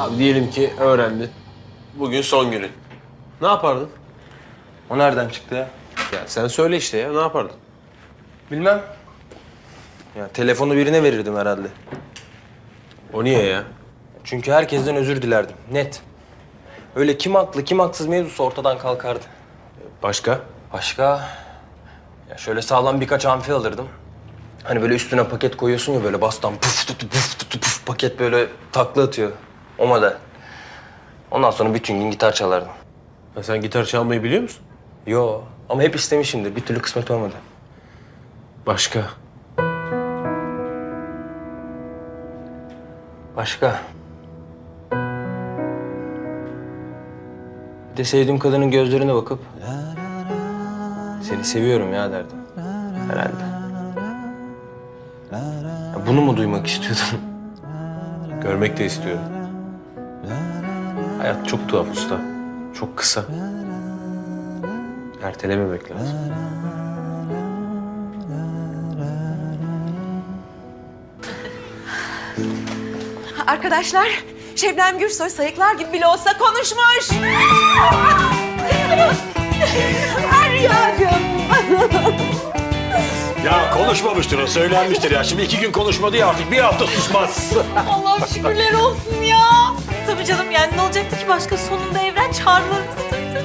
Abi diyelim ki öğrendin. Bugün son günün. Ne yapardın? O nereden çıktı ya? Ya sen söyle işte ya ne yapardın? Bilmem. Ya telefonu birine verirdim herhalde. O niye ya? Çünkü herkesten özür dilerdim. Net. Öyle kim haklı kim haksız mevzusu ortadan kalkardı. Başka? Başka? Ya şöyle sağlam birkaç amfi alırdım. Hani böyle üstüne paket koyuyorsun ya böyle bastan puf tutu puf tutu puf paket böyle takla atıyor. O model. Ondan sonra bütün gün gitar çalardım. Ha, sen gitar çalmayı biliyor musun? Yo ama hep istemişimdir. Bir türlü kısmet olmadı. Başka? Başka? Bir de sevdiğim kadının gözlerine bakıp... Seni seviyorum ya derdim. Herhalde. Ya bunu mu duymak istiyordun? Görmek de istiyorum. Hayat çok tuhaf usta. Çok kısa. Ertelememek lazım. Arkadaşlar, Şebnem Gürsoy sayıklar gibi bile olsa konuşmuş. Rüyacığım. Ya konuşmamıştır o, söylenmiştir ya. Şimdi iki gün konuşmadı ya artık bir hafta susmaz. Allah'ım şükürler olsun ya. Tabii canım yani ne olacaktı ki başka sonunda evren çağrılarımızı duydu.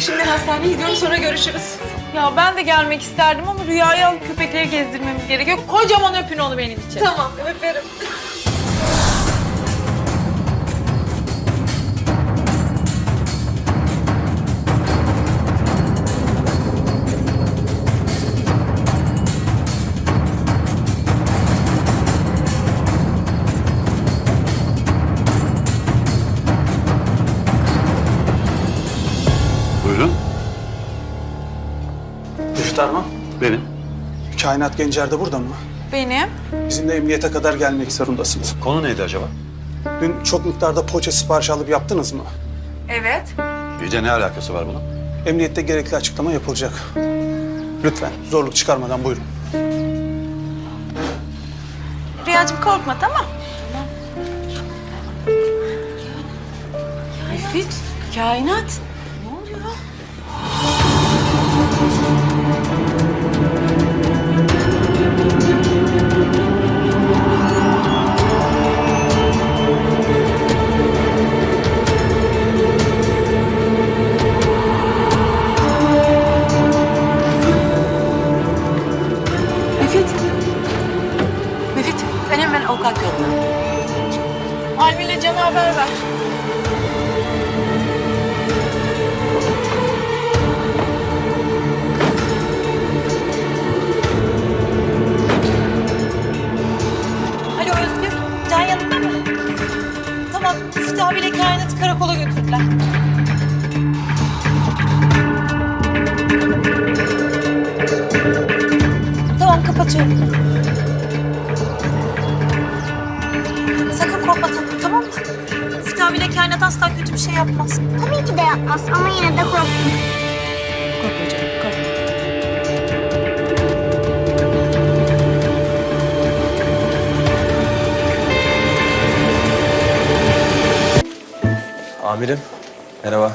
Şimdi hastaneye gidiyorum sonra görüşürüz. Ya ben de gelmek isterdim ama Rüya'yı alıp köpekleri gezdirmemiz gerekiyor. Kocaman öpün onu benim için. Tamam öperim. Müftar mı? Benim. Kainat Gencer de burada mı? Benim. Bizimle emniyete kadar gelmek zorundasınız. Konu neydi acaba? Dün çok miktarda poğaça sipariş alıp yaptınız mı? Evet. İyi de ne alakası var bunun? Emniyette gerekli açıklama yapılacak. Lütfen zorluk çıkarmadan buyurun. Rüyacığım korkma tamam. Müfit, kainat. Can'a haber ver. Alo Özgür, Can yanında mı? Tamam, Müfit abiyle kainatı karakola götürdüler. Tamam, kapatıyorum. Abiyle kainat asla kötü bir şey yapmaz. Tabii ki de yapmaz ama yine de korktum. Korkma canım, korkma. Amirim. Merhaba.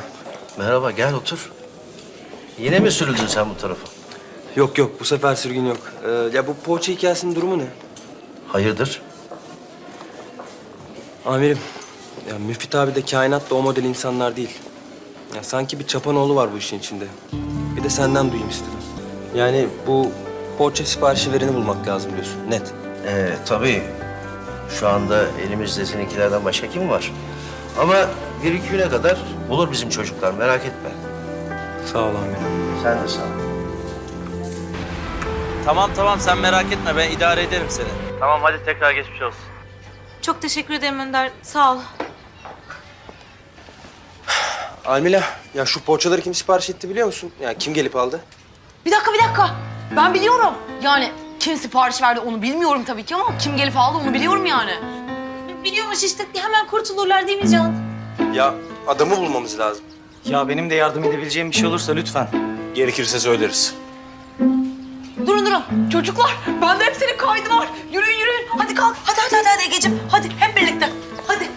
Merhaba, gel otur. Yine mi sürüldün sen bu tarafa? Yok yok bu sefer sürgün yok. Ee, ya bu poğaça hikayesinin durumu ne? Hayırdır? Amirim. Ya Müfit abi de kainat da o model insanlar değil. Ya sanki bir çapanoğlu var bu işin içinde. Bir de senden duyayım istedim. Yani bu poğaça siparişi vereni bulmak lazım diyorsun. Net. Ee, tabii. Şu anda elimizde seninkilerden başka kim var? Ama bir iki güne kadar bulur bizim çocuklar, merak etme. Sağ ol amirim. Sen de sağ ol. Tamam tamam sen merak etme ben idare ederim seni. Tamam hadi tekrar geçmiş olsun. Çok teşekkür ederim Önder, sağ ol. Almila ya şu poğaçaları kim sipariş etti biliyor musun? Ya kim gelip aldı? Bir dakika bir dakika. Ben biliyorum. Yani kim sipariş verdi onu bilmiyorum tabii ki ama kim gelip aldı onu biliyorum yani. Biliyormuş işte, hemen kurtulurlar değil mi Can? Ya adamı bulmamız lazım. Ya benim de yardım edebileceğim bir şey olursa lütfen. Gerekirse söyleriz. Durun durun. Çocuklar bende hepsinin kaydı var. Yürüyün yürüyün. Hadi kalk. Hadi hadi hadi, hadi Egeciğim. Hadi hep birlikte. Hadi.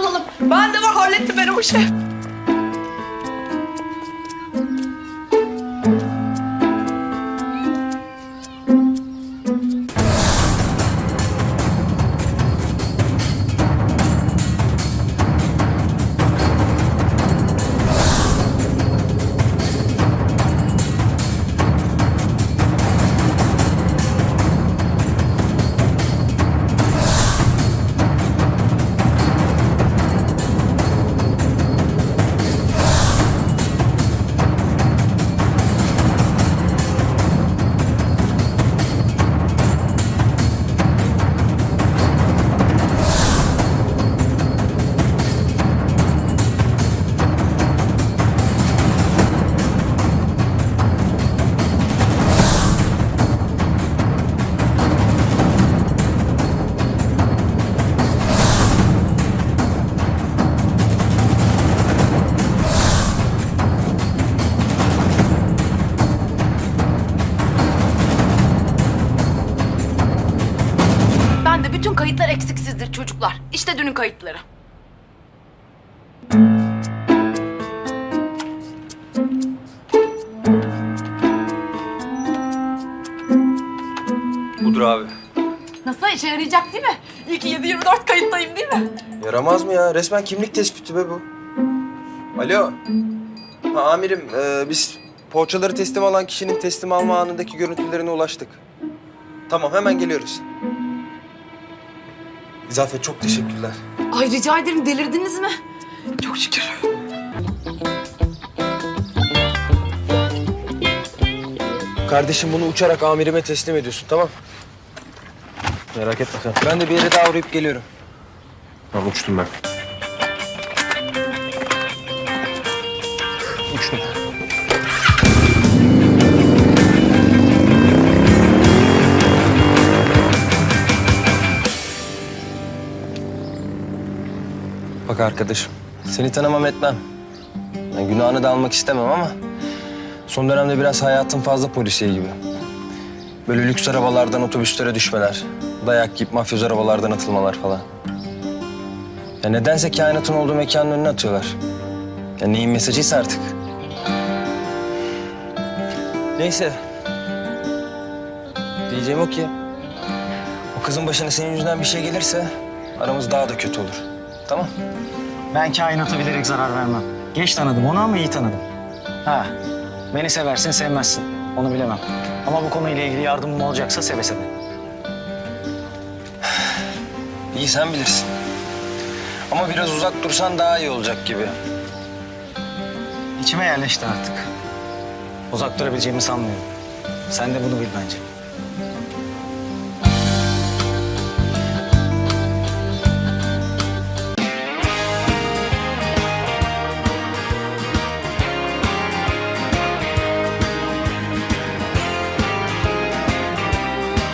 alalım. Ben de var hallettim ben o işi. Kayıtlar eksiksizdir çocuklar. İşte dünün kayıtları. Budur abi. Nasıl işe yarayacak değil mi? İyi ki 7-24 kayıttayım değil mi? Yaramaz mı ya? Resmen kimlik tespiti be bu. Alo. Ha, amirim e, biz poğaçaları teslim alan kişinin teslim alma anındaki görüntülerine ulaştık. Tamam hemen geliyoruz. İzafet çok teşekkürler. Ay rica ederim delirdiniz mi? Çok şükür. Kardeşim bunu uçarak amirime teslim ediyorsun tamam Merak etme sen. Ben de bir yere daha uğrayıp geliyorum. Tamam uçtum ben. Uçtum. Arkadaşım, seni tanımam etmem. Yani günahını da almak istemem ama... ...son dönemde biraz hayatın fazla polisiye gibi. Böyle lüks arabalardan otobüslere düşmeler. Dayak yiyip mafyoz arabalardan atılmalar falan. Ya nedense kainatın olduğu mekanın önüne atıyorlar. Ya neyin mesajıysa artık. Neyse. Diyeceğim o ki... ...o kızın başına senin yüzünden bir şey gelirse... ...aramız daha da kötü olur. Tamam? Ben kainata bilerek zarar vermem. Geç tanıdım onu ama iyi tanıdım. Ha, beni seversin sevmezsin. Onu bilemem. Ama bu konuyla ilgili yardımım olacaksa seve seve. İyi sen bilirsin. Ama biraz uzak dursan daha iyi olacak gibi. İçime yerleşti artık. Uzak durabileceğimi sanmıyorum. Sen de bunu bil bence.